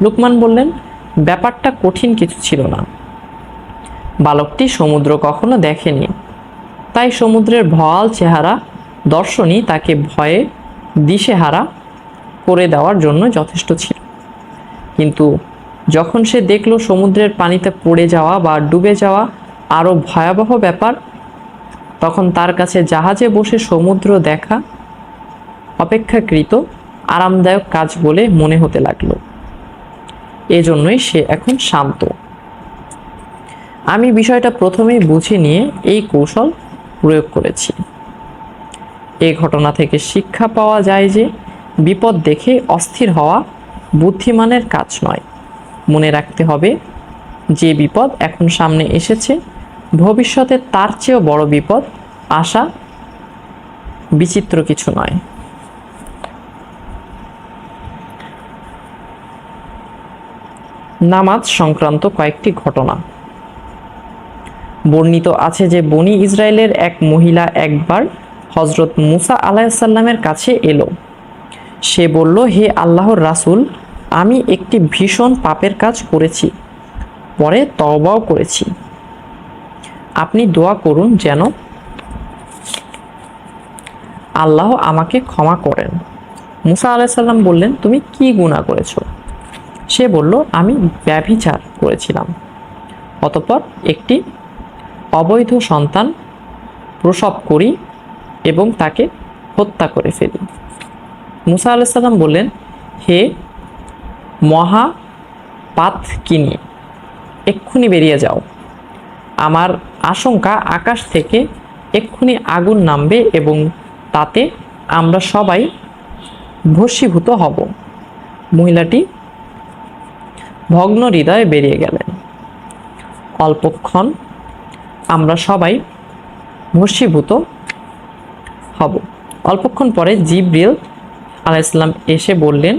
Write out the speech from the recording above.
লুকমান বললেন, ব্যাপারটা কঠিন কিছু ছিল না। বালকটি সমুদ্র কখনো দেখেনি। তাই সমুদ্রের ভয়াল চেহারা দর্শনই তাকে ভয়ে দিশেহারা করে দেওয়ার জন্য যথেষ্ট ছিল। কিন্তু যখন সে দেখল সমুদ্রের পানিতে পড়ে যাওয়া বা ডুবে যাওয়া আরও ভয়াবহ ব্যাপার, তখন তার কাছে জাহাজে বসে সমুদ্র দেখা অপেক্ষাকৃত আরামদায়ক কাজ বলে মনে হতে লাগল। এজন্যই সে এখন শান্ত। আমি বিষয়টা প্রথমেই বুঝে নিয়ে এই কৌশল প্রয়োগ করেছি। এ ঘটনা থেকে শিক্ষা পাওয়া যায় যে, বিপদ দেখে অস্থির হওয়া বুদ্ধিমানের কাজ নয়। মনে রাখতে হবে, যে বিপদ এখন সামনে এসেছে, ভবিষ্যতে তার চেয়েও বড় বিপদ আসা বিচিত্র কিছু নয়। নামাজ সংক্রান্ত কয়েকটি ঘটনা। বর্ণিত আছে যে বনি ইসরায়েলের এক মহিলা একবার হজরত মুসা আলাহিসাল্লামের কাছে এলো। সে বলল, হে আল্লাহর রাসূল, আমি একটি ভীষণ পাপের কাজ করেছি, পরে তওবাও করেছি। আপনি দোয়া করুন যেন আল্লাহ আমাকে ক্ষমা করেন। মুসা আলাইসাল্লাম বললেন, তুমি কি গুণা করেছ? সে বলল, আমি ব্যভিচার করেছিলাম। অতপর একটি অবৈধ সন্তান প্রসব করি এবং তাকে হত্যা করে ফেলি। মুসা আলাইসাল্লাম বললেন, হে মহা পাত কিনি এক্ষুনি বেরিয়ে যাও। আমার আশঙ্কা আকাশ থেকে এক্ষুনি আগুন নামবে এবং তাতে আমরা সবাই ভস্মীভূত হব। মহিলাটি ভগ্ন হৃদয়ে বেরিয়ে গেলেন। অল্পক্ষণ আমরা সবাই ভস্মীভূত হব। অল্পক্ষণ পরে জিব্রিল আলাইসাল্লাম এসে বললেন